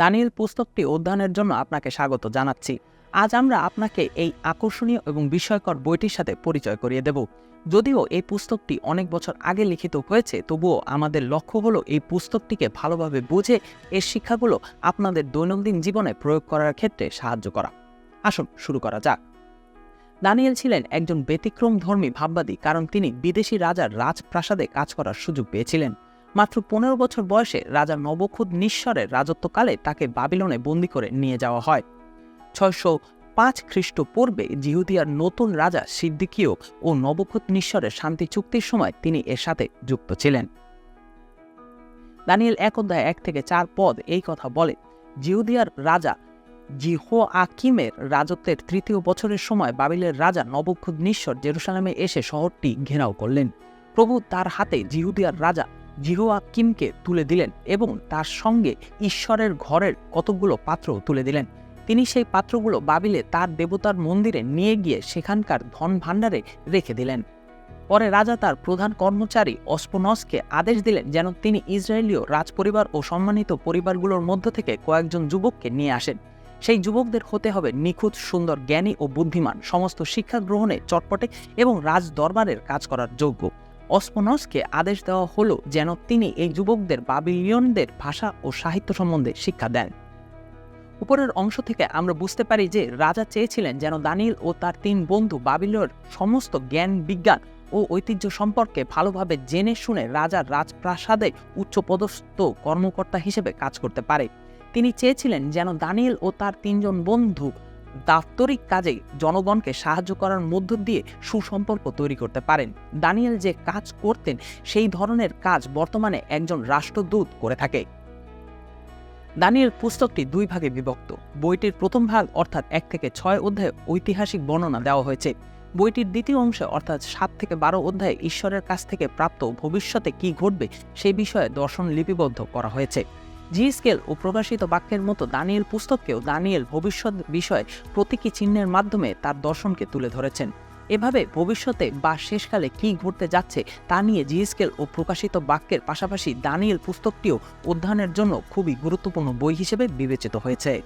Danijel পুস্তকটি অধ্যয়নের জন্য আপনাকে স্বাগত জানাচ্ছি। আজ আমরা আপনাকে এই আকর্ষণীয় এবং বিস্ময়কর বইটির সাথে পরিচয় করিয়ে দেব। যদিও এই পুস্তকটি অনেক বছর আগে লিখিত হয়েছে, তবুও আমাদের লক্ষ্য হলো এই পুস্তকটিকে ভালোভাবে বুঝে এর শিক্ষাগুলো আপনাদের দৈনন্দিন জীবনে প্রয়োগ করার ক্ষেত্রে সাহায্য করা। আসুন শুরু করা যাক। দানিয়েল ছিলেন একজন ব্যতিক্রম ধর্মী ভাববাদী, কারণ তিনি বিদেশি রাজার রাজপ্রাসাদে কাজ করার সুযোগ পেয়েছিলেন। মাত্র পনেরো বছর বয়সে রাজা নবখুদ নিঃস্বরের রাজত্বকালে তাকে বাবিলনে বন্দি করে নিয়ে যাওয়া হয়। ছয়শো পাঁচ খ্রিস্টপূর্বে জিহুদিয়ার নতুন রাজা সিদ্দিকীয় ও নবখুদ নিঃস্বরের শান্তি চুক্তির সময় তিনি এর সাথে যুক্ত ছিলেন। দানিয়েল এক অধ্যায় এক থেকে চার পদ এই কথা বলে, জিহুদিয়ার রাজা জিহো আকিমের রাজত্বের তৃতীয় বছরের সময় বাবিলের রাজা নবক্ষুদ নিঃস্বর জেরুসালামে এসে শহরটি ঘেরাও করলেন। প্রভু তার হাতে জিহুদিয়ার রাজা জিহোয়াকিমকে তুলে দিলেন এবং তার সঙ্গে ঈশ্বরের ঘরের কতকগুলো পাত্র তুলে দিলেন। তিনি সেই পাত্রগুলো বাবিলে তার দেবতার মন্দিরে নিয়ে গিয়ে সেখানকার ধন ভাণ্ডারে রেখে দিলেন। পরে রাজা তার প্রধান কর্মচারী অস্পনসকে আদেশ দিলেন যেন তিনি ইসরায়েলীয় রাজপরিবার ও সম্মানিত পরিবারগুলোর মধ্য থেকে কয়েকজন যুবককে নিয়ে আসেন। সেই যুবকদের হতে হবে নিখুঁত, সুন্দর জ্ঞানী ও বুদ্ধিমান, সমস্ত শিক্ষা গ্রহণে চটপটে এবং রাজ দরবারের কাজ করার যোগ্য। অস্পনসকে আদেশ দেওয়া হলো যেন তিনি এই যুবকদের বাবিলিয়নদের ভাষা ও সাহিত্য সম্বন্ধে শিক্ষা দেন। উপরের অংশ থেকে আমরা বুঝতে পারি যে রাজা চেয়েছিলেন যেন দানিল ও তার তিন বন্ধু বাবিলর সমস্ত জ্ঞান, বিজ্ঞান ও ঐতিহ্য সম্পর্কে ভালোভাবে জেনে শুনে রাজার রাজপ্রাসাদে উচ্চপদস্থ কর্মকর্তা হিসেবে কাজ করতে পারে। তিনি চেয়েছিলেন যেন দানিয়েল ও তার তিনজন বন্ধু দাপ্তরিক কাজে জনগণকে সাহায্য করার মধ্য দিয়ে সুসম্পর্ক তৈরি করতে পারেন। দানিয়েল যে কাজ করতেন, সেই ধরনের কাজ বর্তমানে একজন রাষ্ট্রদূত করে থাকে। দানিয়েল পুস্তকটি দুই ভাগে বিভক্ত। বইটির প্রথম ভাগ, অর্থাৎ এক থেকে ছয় অধ্যায়ে, ঐতিহাসিক বর্ণনা দেওয়া হয়েছে। বইটির দ্বিতীয় অংশে, অর্থাৎ সাত থেকে বারো অধ্যায়ে, ঈশ্বরের কাছ থেকে প্রাপ্ত ভবিষ্যতে কি ঘটবে সেই বিষয়ে দর্শন লিপিবদ্ধ করা হয়েছে। জি স্কেল ও প্রকাশিত বাক্যের মতো দানিয়েল পুস্তককেও দানিয়েল ভবিষ্যৎ বিষয়ে প্রতীকী চিহ্নের মাধ্যমে তার দর্শনকে তুলে ধরেছেন। এভাবে ভবিষ্যতে বা শেষকালে কি ঘটতে যাচ্ছে তা নিয়ে জি স্কেল ও প্রকাশিত বাক্যের পাশাপাশি দানিয়েল পুস্তকটিও অধ্যয়নের জন্য খুবই গুরুত্বপূর্ণ বই হিসেবে বিবেচিত হয়েছে।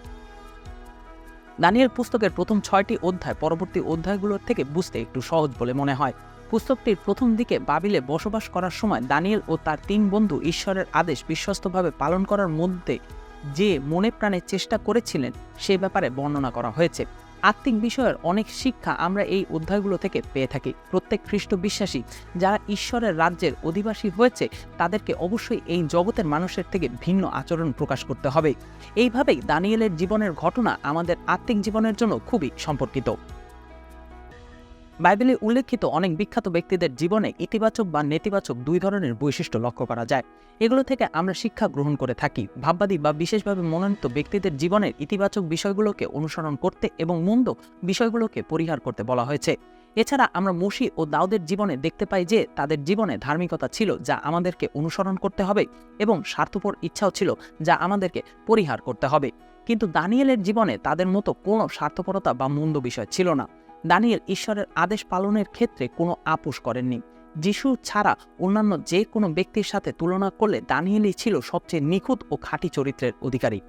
দানিয়েল পুস্তকের প্রথম ছয়টি অধ্যায় পরবর্তী অধ্যায়গুলোর থেকে বুঝতে একটু সহজ বলে মনে হয়। পুস্তকটির প্রথম দিকে বাবিলে বসবাস করার সময় দানিয়েল ও তার তিন বন্ধু ঈশ্বরের আদেশ বিশ্বস্তভাবে পালন করার মধ্যে যে মনে প্রাণে চেষ্টা করেছিলেন, সে ব্যাপারে বর্ণনা করা হয়েছে। আত্মিক বিষয়ের অনেক শিক্ষা আমরা এই অধ্যায়গুলো থেকে পেয়ে থাকি। প্রত্যেক খ্রিস্ট বিশ্বাসী যারা ঈশ্বরের রাজ্যের অধিবাসী হয়েছে, তাদেরকে অবশ্যই এই জগতের মানুষের থেকে ভিন্ন আচরণ প্রকাশ করতে হবে। এইভাবেই দানিয়েলের জীবনের ঘটনা আমাদের আত্মিক জীবনের জন্য খুবই সম্পর্কিত। বাইবেলে উল্লেখিত অনেক বিখ্যাত ব্যক্তিদের জীবনে ইতিবাচক বা নেতিবাচক দুই ধরনের বৈশিষ্ট্য লক্ষ্য করা যায়। এগুলো থেকে আমরা শিক্ষা গ্রহণ করে থাকি। ভাববাদী বা বিশেষভাবে মনোনীত ব্যক্তিদের জীবনের ইতিবাচক বিষয়গুলোকে অনুসরণ করতে এবং মন্দ বিষয়গুলোকে পরিহার করতে বলা হয়েছে। এছাড়া আমরা মসি ও দাউদের জীবনে দেখতে পাই যে তাদের জীবনে ধার্মিকতা ছিল যা আমাদেরকে অনুসরণ করতে হবে এবং স্বার্থপর ইচ্ছাও ছিল যা আমাদেরকে পরিহার করতে হবে। কিন্তু দানিয়েলের জীবনে তাদের মতো কোনো স্বার্থপরতা বা মন্দ বিষয় ছিল না। দানিয়েল ঈশ্বরের আদেশ পালনের ক্ষেত্রে কোনো আপোষ করেননি। যিশু ছাড়া অন্যান্য যে কোনো ব্যক্তির সাথে তুলনা করলে দানিয়েলই ছিল সবচেয়ে নিখুঁত ও খাঁটি চরিত্রের অধিকারী।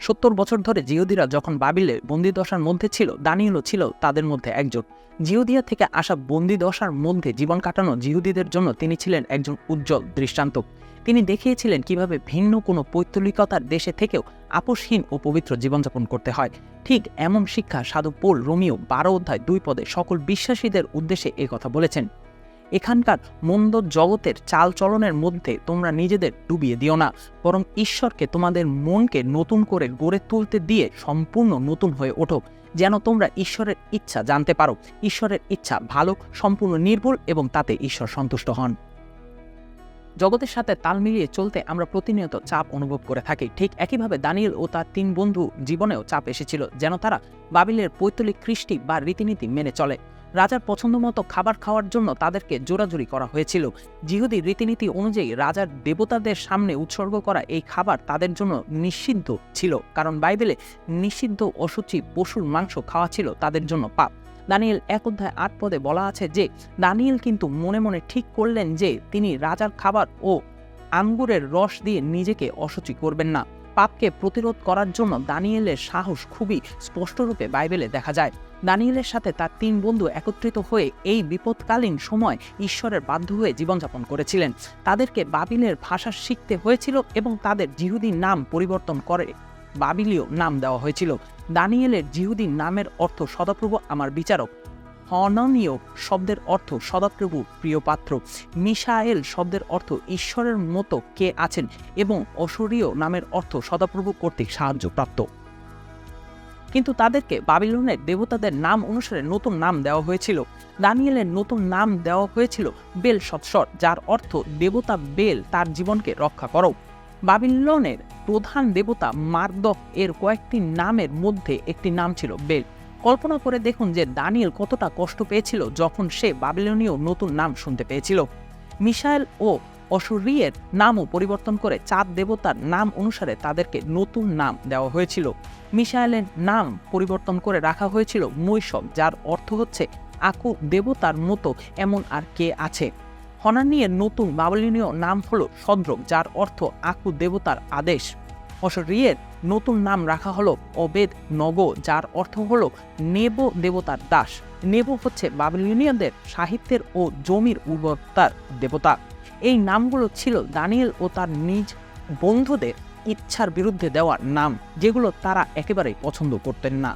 সত্তর বছর ধরে জিহুদিরা যখন বাবিলে বন্দিদশার মধ্যে ছিল, দানিয়েলও ছিল তাদের মধ্যে একজন। জিহুদিয়া থেকে আসা বন্দিদশার মধ্যে জীবন কাটানো জিহুদিদের জন্য তিনি ছিলেন একজন উজ্জ্বল দৃষ্টান্ত। তিনি দেখিয়েছিলেন কীভাবে ভিন্ন কোনো পৈতলিকতার দেশে থেকেও আপোষহীন ও পবিত্র জীবনযাপন করতে হয়। ঠিক এমন শিক্ষা সাধু পোল রোমিও বারো অধ্যায় দুই পদে সকল বিশ্বাসীদের উদ্দেশ্যে এ কথা বলেছেন। এখানকার মন্দ জগতের চালচলনের মধ্যে তোমরা নিজেদের ডুবিয়ে দিও না, বরং ঈশ্বরকে তোমাদের মনকে নতুন করে গড়ে তুলতে দিয়ে সম্পূর্ণ নতুন হয়ে ওঠো, যেন তোমরা ঈশ্বরের ইচ্ছা জানতে পারো। ঈশ্বরের ইচ্ছা ভালো, সম্পূর্ণ, নির্ভুল এবং তাতে ঈশ্বর সন্তুষ্ট হন। জগতের সাথে তাল মিলিয়ে চলতে আমরা প্রতিনিয়ত চাপ অনুভব করে থাকি। ঠিক একইভাবে দানিয়েল ও তার তিন বন্ধু জীবনেও চাপ এসেছিল, যেন তারা বাবিলের পৈতলিক কৃষ্টি বা রীতিনীতি মেনে চলে। রাজার পছন্দমতো খাবার খাওয়ার জন্য তাদেরকে জোরাজুরি করা হয়েছিল। জিহুদি রীতিনীতি অনুযায়ী রাজার দেবতাদের সামনে উৎসর্গ করা এই খাবার তাদের জন্য নিষিদ্ধ ছিল, কারণ বাইবেলে নিষিদ্ধ অসুচি পশুর মাংস খাওয়া ছিল তাদের জন্য পাপ। দানিয়েল এক অধ্যায় আট পদে বলা আছে যে, দানিয়েল কিন্তু মনে মনে ঠিক করলেন যে, তিনি রাজার খাবার ও আঙ্গুরের রস দিয়ে নিজেকে অসুচি করবেন না। পাপকে প্রতিরোধ করার জন্য দানিয়েলের সাহস খুবই স্পষ্টরূপে বাইবেলে দেখা যায়। দানিয়েলের সাথে তার তিন বন্ধু একত্রিত হয়ে এই বিপদকালীন সময় ঈশ্বরের বাধ্য হয়ে জীবনযাপন করেছিলেন। তাদেরকে বাবিলের ভাষা শিখতে হয়েছিল এবং তাদের জিহুদি নাম পরিবর্তন করে বাবিলীয় নাম দেওয়া হয়েছিল। দানিয়েলের জিহুদি নামের অর্থ সদাপ্রভু আমার বিচারক। হননীয় শব্দের অর্থ সদাপ্রভু প্রিয় পাত্র। মিশায়েল শব্দের অর্থ ঈশ্বরের মতো কে আছেন এবং অসুরীয় নামের অর্থ সদাপ্রভু কর্তৃক সাহায্যপ্রাপ্ত। কিন্তু তাদেরকে বাবিলনের দেবতাদের নাম অনুসারে নতুন নাম দেওয়া হয়েছিল। দানিয়েলের নতুন নাম দেওয়া হয়েছিল বেল সৎসর যার অর্থ দেবতা বেল, তার জীবনকে রক্ষা করো। বাবিলনের প্রধান দেবতা মার্দক এর কয়েকটি নামের মধ্যে একটি নাম ছিল বেল। কল্পনা করে দেখুন যে দানিয়েল কতটা কষ্ট পেয়েছিল যখন সে বাবিলনীয় নতুন নাম শুনতে পেয়েছিল। মিশায়েল ও অসুরিয়ের নামও পরিবর্তন করে চাঁদ দেবতার নাম অনুসারে তাদেরকে নতুন নাম দেওয়া হয়েছিল। মিশায়েলের নাম পরিবর্তন করে রাখা হয়েছিল মৈশব, যার অর্থ হচ্ছে, আকু দেবতার মতো এমন আর কে আছে? হনানিয়ের নতুন বাবলিনীয় নাম হলো সদ্রক যার অর্থ আকু দেবতার আদেশ। অসরিয়ের নতুন নাম রাখা হলো অবেদ নগ, যার অর্থ হলো নেব দেবতার দাস। নেব হচ্ছে বাবিলিয়নিয়ানদের সাহিত্যের ও জমির উর্বরতার দেবতা। এই নামগুলো ছিল দানিয়েল ও তার নিজ বন্ধুদের ইচ্ছার বিরুদ্ধে দেওয়া নাম, যেগুলো তারা একেবারেই পছন্দ করতেন না।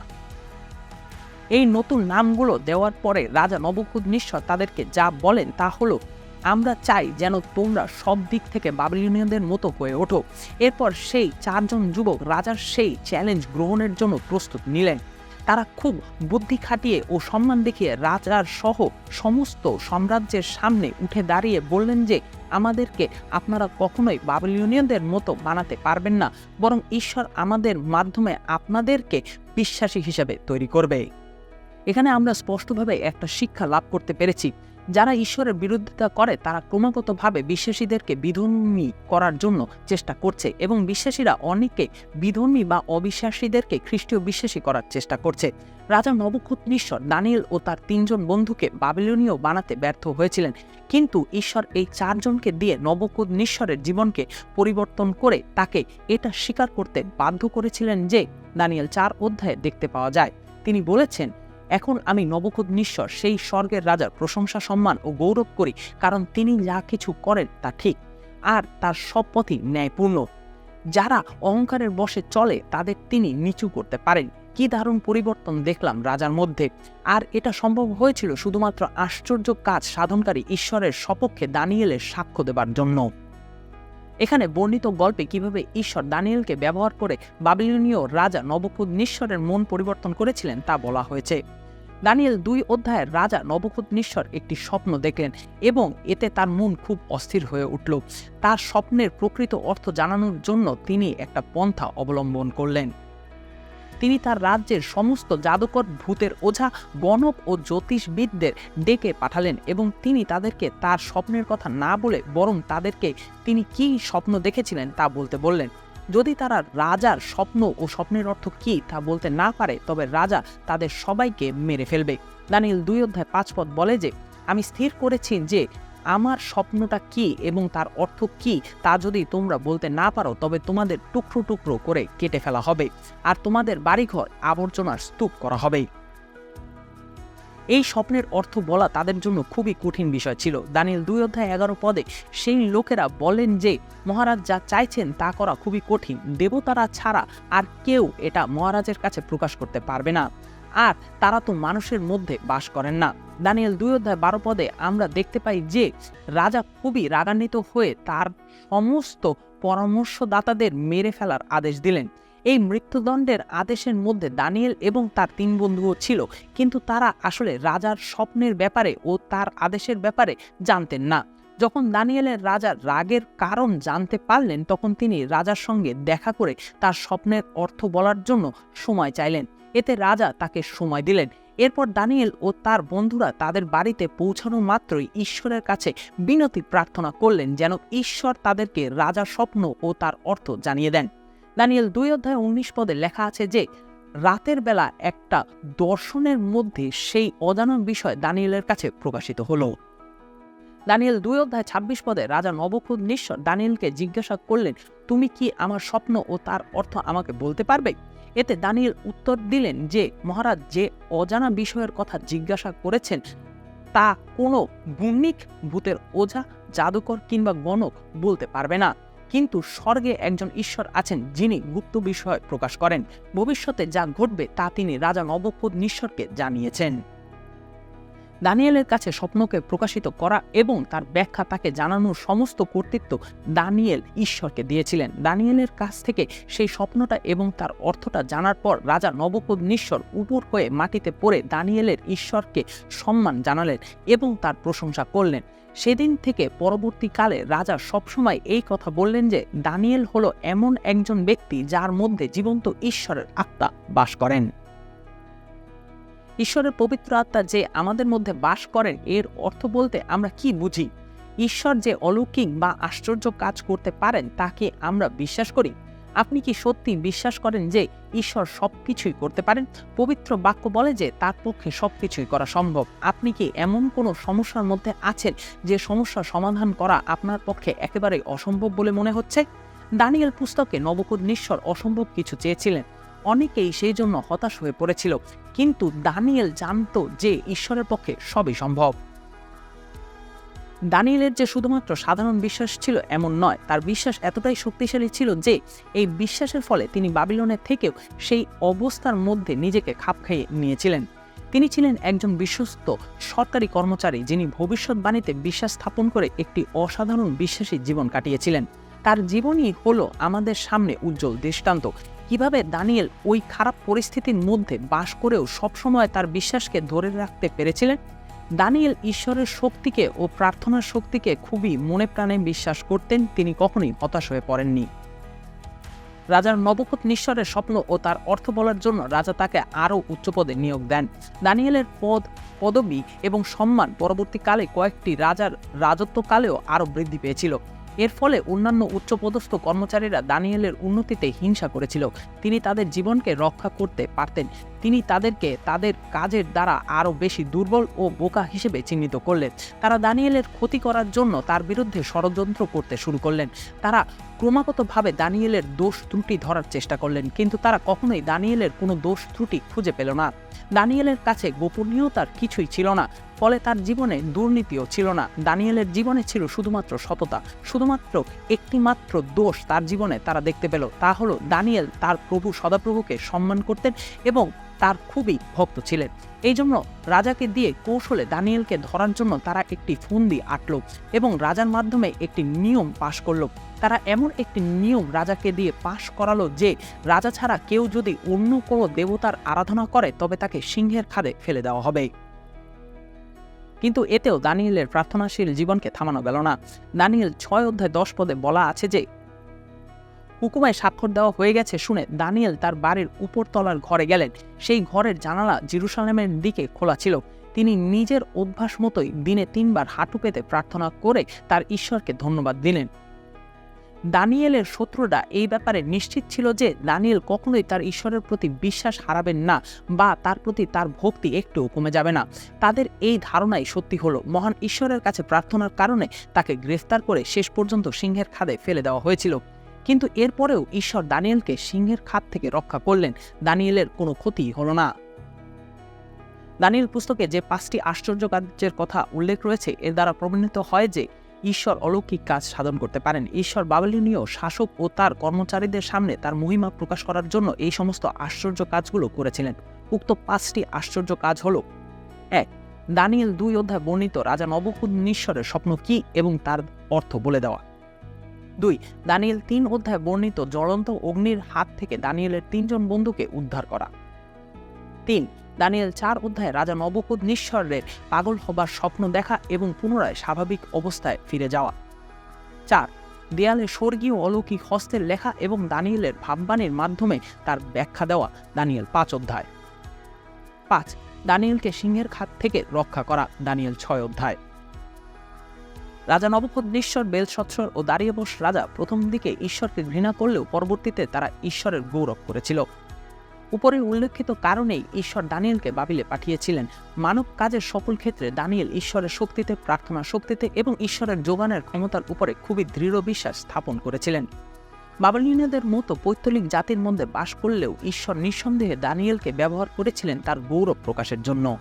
এই নতুন নামগুলো দেওয়ার পরে রাজা নবকুদনিশ্বর তাদেরকে যা বলেন তা হলো আমরা চাই যেন তোমরা সব দিক থেকে বাবিলিয়নিয়ানদের মতো হয়ে ওঠো। এরপর সেই চারজন যুবক রাজার সেই চ্যালেঞ্জ গ্রহণের জন্য প্রস্তুত নিলেন। তারা খুব বুদ্ধি খাটিয়ে ও সম্মান দেখিয়ে রাজার সহ সমস্ত সাম্রাজ্যের সামনে উঠে দাঁড়িয়ে বললেন যে, আমাদেরকে আপনারা কখনোই বাবিলিয়নিয়ানদের মতো বানাতে পারবেন না, বরং ঈশ্বর আমাদের মাধ্যমে আপনাদেরকে বিশ্বাসী হিসেবে তৈরি করবে। এখানে আমরা স্পষ্টভাবে একটা শিক্ষা লাভ করতে পেরেছি। যারা ঈশ্বরের বিরোধিতা করে, তারা ক্রমাগতভাবে বিশ্বাসীদেরকে বিধর্মী করার জন্য চেষ্টা করছে এবং বিশ্বাসীরা অনেকে বিধর্মী বা অবিশ্বাসীদেরকে খ্রিস্টীয় বিশ্বাসী করার চেষ্টা করছে। রাজা নবকুতনিশ্বর দানিয়েল ও তার তিনজন বন্ধুকে বাবিলনীয় বানাতে ব্যর্থ হয়েছিলেন। কিন্তু ঈশ্বর এই চারজনকে দিয়ে নবকুতনিশ্বরের জীবনকে পরিবর্তন করে তাকে এটা স্বীকার করতে বাধ্য করেছিলেন যে, দানিয়েল চার অধ্যায়ে দেখতে পাওয়া যায়। তিনি বলেছেন এখন আমি নবকুদ নিশ্বর সেই স্বর্গের রাজার প্রশংসা, সম্মান ও গৌরব করি, কারণ তিনি যা কিছু করেন তা ঠিক, আর তার সব পথই ন্যায়পূর্ণ। যারা অহংকারের বসে চলে, তাদের তিনি নিচু করতে পারেন। কি দারুণ পরিবর্তন দেখলাম রাজার মধ্যে। আর এটা সম্ভব হয়েছিল শুধুমাত্র আশ্চর্য কাজ সাধনকারী ঈশ্বরের সপক্ষে দানিয়েলের সাক্ষ্য দেবার জন্য। এখানে বর্ণিত গল্পে কীভাবে ঈশ্বর দানিয়েলকে ব্যবহার করে বাবিলনীয় রাজা নবকুদ নিশ্বরের মন পরিবর্তন করেছিলেন তা বলা হয়েছে। দানিয়েল দুই অধ্যায়ের রাজা নবকুত নিশ্বর একটি স্বপ্ন দেখলেন এবং এতে তার মন খুব অস্থির হয়ে উঠল। তার স্বপ্নের প্রকৃত অর্থ জানানোর জন্য তিনি একটা পন্থা অবলম্বন করলেন। তিনি তার রাজ্যের সমস্ত জাদুকর ভূতের ওঝা গণক ও জ্যোতিষবিদদের ডেকে পাঠালেন এবং তিনি তাদেরকে তার স্বপ্নের কথা না বলে বরং তাদেরকে তিনি কি স্বপ্ন দেখেছিলেন তা বলতে বললেন। যদি তারা রাজার স্বপ্ন ও স্বপ্নের অর্থ কী তা বলতে না পারে, তবে রাজা তাদের সবাইকে মেরে ফেলবে। দানিল দুই অধ্যায় পাঁচ পদ বলে যে, আমি স্থির করেছি যে, আমার স্বপ্নটা কি এবং তার অর্থ কি তা যদি তোমরা বলতে না পারো, তবে তোমাদের টুকরো টুকরো করে কেটে ফেলা হবে। আর তোমাদের বাড়িঘর আবর্জনার স্তূপ করা হবে। এই স্বপ্নের অর্থ বলা তাদের জন্য খুবই কঠিন বিষয় ছিল। দানিল দুই অধ্যায় এগারো পদে, সেই লোকেরা বলেন যে, মহারাজ যা চাইছেন তা করা খুবই কঠিন, দেবতারা ছাড়া আর কেউ এটা মহারাজের কাছে প্রকাশ করতে পারবে না। আর তারা তো মানুষের মধ্যে বাস করেন না। দানিয়েল দুই অধ্যায় বারো পদে, আমরা দেখতে পাই যে, রাজা খুবই রাগান্বিত হয়ে তার সমস্ত পরামর্শদাতাদের মেরে ফেলার আদেশ দিলেন। এই মৃত্যুদণ্ডের আদেশের মধ্যে দানিয়েল এবং তার তিন বন্ধুও ছিল, কিন্তু তারা আসলে রাজার স্বপ্নের ব্যাপারে ও তার আদেশের ব্যাপারে জানতেন না। যখন দানিয়েলের রাজার রাগের কারণ জানতে পারলেন, তখন তিনি রাজার সঙ্গে দেখা করে তার স্বপ্নের অর্থ বলার জন্য সময় চাইলেন। এতে রাজা তাকে সময় দিলেন। এরপর দানিয়েল ও তার বন্ধুরা তাদের বাড়িতে পৌঁছানো মাত্রই ঈশ্বরের কাছে বিনতি প্রার্থনা করলেন, যেন ঈশ্বর তাদেরকে রাজার স্বপ্ন ও তার অর্থ জানিয়ে দেন। দানিয়েল দুই অধ্যায় উনিশ পদে লেখা আছে যে, রাতের বেলা একটা দর্শনের মধ্যে সেই অজানা বিষয় দানিয়েলের কাছে প্রকাশিত হলো। দানিয়েল দুই অধ্যায় ছাব্বিশ পদে রাজা নবখুদ নিশ্বর দানিয়েলকে জিজ্ঞাসা করলেন, তুমি কি আমার স্বপ্ন ও তার অর্থ আমাকে বলতে পারবে? এতে দানিয়েল উত্তর দিলেন যে, মহারাজ, যে অজানা বিষয়ের কথা জিজ্ঞাসা করেছেন, তা কোনো গুণিক ভূতের ওঝা, জাদুকর কিংবা গণক বলতে পারবে না। কিন্তু স্বর্গে একজন ঈশ্বর আছেন যিনি গুপ্ত বিষয় প্রকাশ করেন। ভবিষ্যতে যা ঘটবে তা তিনি রাজা নবপদ নিশ্বরকে জানিয়েছেন। দানিয়েলের কাছে স্বপ্নকে প্রকাশিত করা এবং তার ব্যাখ্যা তাকে জানানোর সমস্ত কর্তৃত্ব দানিয়েল ঈশ্বরকে দিয়েছিলেন। দানিয়েলের কাছ থেকে সেই স্বপ্নটা এবং তার অর্থটা জানার পর রাজা নবকুদ নিশ্বর উপর হয়ে মাটিতে পড়ে দানিয়েলের ঈশ্বরকে সম্মান জানালেন এবং তার প্রশংসা করলেন। সেদিন থেকে পরবর্তীকালে রাজা সবসময় এই কথা বললেন যে, দানিয়েল হলো এমন একজন ব্যক্তি যার মধ্যে জীবন্ত ঈশ্বরের আত্মা বাস করেন। ঈশ্বরের পবিত্র আত্মা যে আমাদের মধ্যে বাস করেন, এর অর্থ বলতে আমরা কি বুঝি? ঈশ্বর যে অলৌকিক বা আশ্চর্য কাজ করতে পারেন, তাকে আমরা বিশ্বাস করি। আপনি কি সত্যি বিশ্বাস করেন যে ঈশ্বর সব কিছুই করতে পারেন? পবিত্র বাক্য বলে যে তার পক্ষে সব কিছুই করা সম্ভব। আপনি কি এমন কোনো সমস্যার মধ্যে আছেন যে সমস্যা সমাধান করা আপনার পক্ষে একেবারেই অসম্ভব বলে মনে হচ্ছে? দানিয়েল পুস্তকে নবকুদ নিশ্বর অসম্ভব কিছু চেয়েছিলেন। অনেকেই সেই জন্য হতাশ হয়ে পড়েছিল। কিন্তু দানিয়েল জানত যে ঈশ্বরের পক্ষে সবই সম্ভব। দানিয়েলের যে শুধুমাত্র সাধারণ বিশ্বাস ছিল এমন নয়, তার বিশ্বাস এতটাই শক্তিশালী ছিল যে এই বিশ্বাসের ফলে তিনি বাবিলনের থেকেও সেই অবস্থার মধ্যে নিজেকে খাপ খাইয়ে নিয়েছিলেন। তিনি ছিলেন একজন বিশ্বস্ত সরকারি কর্মচারী যিনি ভবিষ্যৎবাণীতে বিশ্বাস স্থাপন করে একটি অসাধারণ বিশ্বাসী জীবন কাটিয়েছিলেন। তার জীবনই হলো আমাদের সামনে উজ্জ্বল দৃষ্টান্ত। কীভাবে দানিয়েল ওই খারাপ পরিস্থিতির মধ্যে বাস করেও সবসময় তার বিশ্বাসকে ধরে রাখতে পেরেছিলেন? দানিয়েল ঈশ্বরের শক্তিকে ও প্রার্থনার শক্তিকে খুবই মনে প্রাণে বিশ্বাস করতেন, তিনি কখনোই হতাশ হয়ে পড়েননি। রাজার নবকত নিশ্বরের স্বপ্ন ও তার অর্থ বলার জন্য রাজা তাকে আরও উচ্চ পদে নিয়োগ দেন। দানিয়েলের পদ, পদবি এবং সম্মান পরবর্তীকালে কয়েকটি রাজার রাজত্বকালেও আরও বৃদ্ধি পেয়েছিল। এর ফলে অন্যান্য উচ্চপদস্থ কর্মচারীরা দানিয়েলের উন্নতিতে হিংসা করেছিল। তিনি তাদের জীবনকে রক্ষা করতে পারতেন। তিনি তাদেরকে তাদের কাজের দ্বারা আরও বেশি দুর্বল ও বোকা হিসেবে চিহ্নিত করলেন। তারা দানিয়েলের ক্ষতি করার জন্য তার বিরুদ্ধে ষড়যন্ত্র করতে শুরু করলেন। তারা ক্রমাগতভাবে দানিয়েলের দোষ ত্রুটি ধরার চেষ্টা করলেন, কিন্তু তারা কখনোই দানিয়েলের কোনো দোষ ত্রুটি খুঁজে পেল না। দানিয়েলের কাছে গোপনীয়তার কিছুই ছিল না, ফলে তার জীবনে দুর্নীতিও ছিল না। দানিয়েলের জীবনে ছিল শুধুমাত্র সততা, শুধুমাত্র একটি মাত্র দোষ তার জীবনে তারা দেখতে পেল। তা হলো, দানিয়েল তার প্রভু সদাপ্রভুকে সম্মান করতেন এবং তার খুবই ভক্ত ছিলেন। এই জন্য রাজাকে দিয়ে কৌশলে দানিয়েলকে ধরার জন্য তারা একটি ফন্দি আটল এবং রাজার মাধ্যমে একটি নিয়ম পাশ করল। তারা এমন একটি নিয়ম রাজাকে দিয়ে পাশ করালো যে, রাজা ছাড়া কেউ যদি অন্য কোনো দেবতার আরাধনা করে, তবে তাকে সিংহের খাদে ফেলে দেওয়া হবে। কিন্তু এতেও দানিয়েলের প্রার্থনাশীল জীবনকে থামানো গেল না। দানিয়েল ছয় অধ্যায় দশ পদে বলা আছে যে হুকুমায় স্বাক্ষর দেওয়া হয়ে গেছে শুনে দানিয়েল তার বাড়ির উপরতলার ঘরে গেলেন। সেই ঘরের জানালা জিরুসালামের দিকে খোলা ছিল। তিনি নিজের অভ্যাস মতোই দিনে তিনবার হাঁটু পেতে প্রার্থনা করে তার ঈশ্বরকে ধন্যবাদ দিলেন। দানিয়েলের শত্রুরা এই ব্যাপারে নিশ্চিত ছিল যে দানিয়েল কখনোই তার ঈশ্বরের প্রতি বিশ্বাস হারাবেন না বা তার প্রতি তার ভক্তি একটুও কমে যাবে না। তাদের এই ধারণাই সত্যি হলো। মহান ঈশ্বরের কাছে প্রার্থনার কারণে তাকে গ্রেফতার করে শেষ পর্যন্ত সিংহের খাদে ফেলে দেওয়া হয়েছিল। কিন্তু এরপরেও ঈশ্বর দানিয়েলকে সিংহের খাত থেকে রক্ষা করলেন। দানিয়েলের কোনো ক্ষতি হলো না। দানিয়েল পুস্তকে যে পাঁচটি আশ্চর্য কার্যের কথা উল্লেখ রয়েছে, এর দ্বারা প্রমাণিত হয় যে ঈশ্বর অলৌকিক কাজ সাধন করতে পারেন। ঈশ্বর বাবলিনীয় শাসক ও তার কর্মচারীদের সামনে তার মহিমা প্রকাশ করার জন্য এই সমস্ত আশ্চর্য কাজগুলো করেছিলেন। উক্ত পাঁচটি আশ্চর্য কাজ হল, এক, দানিয়েল দুই অধ্যায় বর্ণিত রাজা নবকুদ নিশ্বরের স্বপ্ন কি এবং তার অর্থ বলে দেওয়া। দুই, দানিয়েল তিন অধ্যায় বর্ণিত জ্বলন্ত অগ্নির হাত থেকে দানিয়েলের তিনজন বন্ধুকে উদ্ধার করা। তিন, দানিয়েল চার অধ্যায়ে রাজা নবকুদ নিঃস্বরের পাগল হবার স্বপ্ন দেখা এবং পুনরায় স্বাভাবিক অবস্থায় ফিরে যাওয়া। চার, দেয়ালে স্বর্গীয় অলৌকিক হস্তের লেখা এবং দানিয়েলের ভাববাণীর মাধ্যমে তার ব্যাখ্যা দেওয়া দানিয়েল পাঁচ অধ্যায়। পাঁচ, দানিয়েলকে সিংহের খাত থেকে রক্ষা করা দানিয়েল ছয় অধ্যায়। রাজা নবপদ্মেশ্বর বেলসৎসর ও দাঁড়িয়ে বস রাজা প্রথম দিকে ঈশ্বরকে ঘৃণা করলেও পরবর্তীতে তারা ঈশ্বরের গৌরব করেছিল। উপরে উল্লেখিত কারণেই ঈশ্বর দানিয়েলকে বাবিলে পাঠিয়েছিলেন। মানব কাজের সকল ক্ষেত্রে দানিয়েল ঈশ্বরের শক্তিতে, প্রার্থনা শক্তিতে এবং ঈশ্বরের যোগানের ক্ষমতার উপরে খুবই দৃঢ় বিশ্বাস স্থাপন করেছিলেন। বাবালিনীয়দের মতো পৈতলিক জাতির মধ্যে বাস করলেও ঈশ্বর নিঃসন্দেহে দানিয়েলকে ব্যবহার করেছিলেন তার গৌরব প্রকাশের জন্য।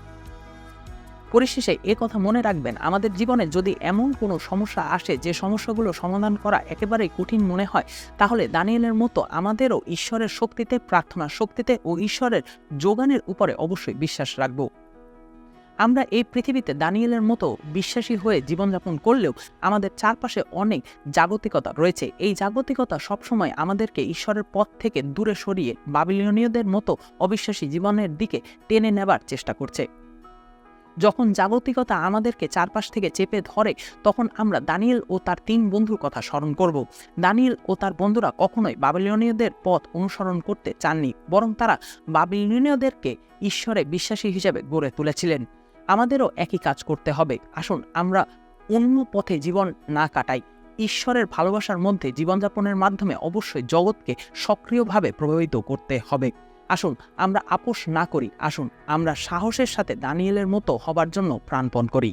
পরিশেষে এ কথা মনে রাখবেন, আমাদের জীবনে যদি এমন কোনো সমস্যা আসে, যে সমস্যাগুলো সমাধান করা একেবারেই কঠিন মনে হয়, তাহলে দানিয়েলের মতো আমাদেরও ঈশ্বরের শক্তিতে, প্রার্থনা শক্তিতে ও ঈশ্বরের যোগানের উপরে অবশ্যই বিশ্বাস রাখব। আমরা এই পৃথিবীতে দানিয়েলের মতো বিশ্বাসী হয়ে জীবনযাপন করলেও আমাদের চারপাশে অনেক জাগতিকতা রয়েছে। এই জাগতিকতা সবসময় আমাদেরকে ঈশ্বরের পথ থেকে দূরে সরিয়ে বাবিলিয়নীয়দের মতো অবিশ্বাসী জীবনের দিকে টেনে নেবার চেষ্টা করছে। যখন জাগতিকতা আমাদেরকে চারপাশ থেকে চেপে ধরে, তখন আমরা দানিয়েল ও তার তিন বন্ধুর কথা স্মরণ করব। দানিয়েল ও তার বন্ধুরা কখনোই বাবিলিয়নীয়দের পথ অনুসরণ করতে চাননি, বরং তারা বাবিলিয়নীয়দেরকে ঈশ্বরে বিশ্বাসী হিসেবে গড়ে তুলেছিলেন। আমাদেরও একই কাজ করতে হবে। আসুন, আমরা অন্য পথে জীবন না কাটাই। ঈশ্বরের ভালোবাসার মধ্যে জীবনযাপনের মাধ্যমে অবশ্যই জগৎকে সক্রিয়ভাবে প্রভাবিত করতে হবে। আসুন, আমরা আপোষ না করি, আসুন, আমরা সাহসের সাথে দানিয়েলের মতো হবার জন্য প্রাণপণ করি।